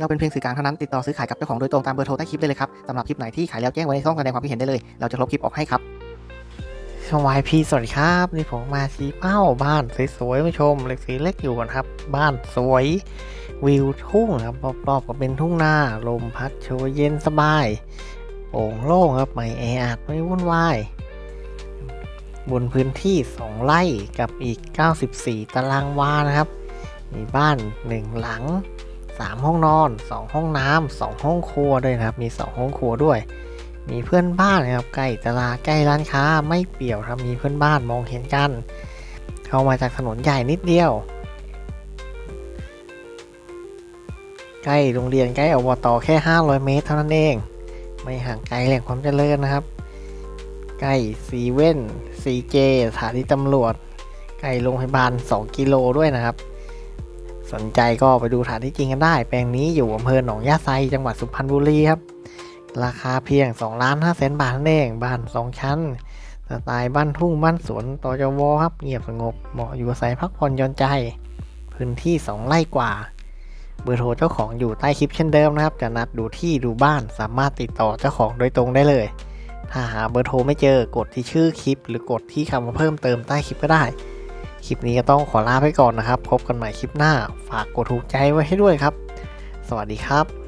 เราเป็นเพียงสื่อกลางเท่านั้นติดต่อซื้อขายกับเจ้าของโดยตรงตามเบอร์โทรใต้คลิปได้เลยครับสำหรับคลิปไหนที่ขายแล้วแจ้งไว้ในช่องแสดงความคิดเห็นได้เลย เราจะลบคลิปออกให้ครับสวายพีสวัสดีครับนี่ผมมาชี้เป้าบ้านสวยๆมาชมเล็กสีเล็กอยู่กันครับ บ้านสวยวิวทุ่งครับรอบๆก็เป็นทุ่งนาลมพัดโชยเย็นสบาย โป่งโล่งครับไม่แออัดไม่วุ่นวายบนพื้นที่ 2 ไร่กับอีก 94 ตารางวานะครับ มีบ้าน 1 หลัง 3 ห้องนอน 2 ห้องน้ำ2ห้องครัวด้วยนะครับ มี 2 ห้องครัวด้วย มีเพื่อนบ้านนะครับใกล้ตลาดใกล้ร้านค้าไม่เปี่ยวครับมีเพื่อนบ้านมองเห็นกัน เข้ามาจากถนนใหญ่นิดเดียว ใกล้โรงเรียนใกล้อบตแค่ 500 เมตรเท่านั้นเอง ไม่ห่างไกลแหล่งความเจริญนะครับ ใกล้ซีเว่นซีเจสถานีตำรวจใกล้โรงพยาบาล 2 กิโลด้วยนะครับ สนใจก็ไปดูฐานที่จริงกันได้ แปลงนี้อยู่อำเภอหนองยาไซจังหวัดสุพรรณบุรีครับ ราคาเพียง2ล้าน5แสนบาทนั่นเองบ้าน 2 ชั้นสไตล์บ้านทุ่งบ้านสวนตจวครับเงียบสงบเหมาะอยู่อาศัยพักผ่อนหย่อนใจ พื้นที่ 2 ไร่กว่า เบอร์โทรเจ้าของอยู่ใต้คลิปเช่นเดิมนะครับ จะนัดดูที่ดูบ้านสามารถติดต่อเจ้าของโดยตรงได้เลย ถ้าหาเบอร์โทรไม่เจอกดที่ชื่อคลิป หรือกดที่คำว่าเพิ่มเติมใต้คลิปก็ได้ คลิปนี้ก็ต้องขอลาไปก่อนนะครับ พบกันใหม่คลิปหน้า ฝากกดถูกใจไว้ให้ด้วยครับ สวัสดีครับ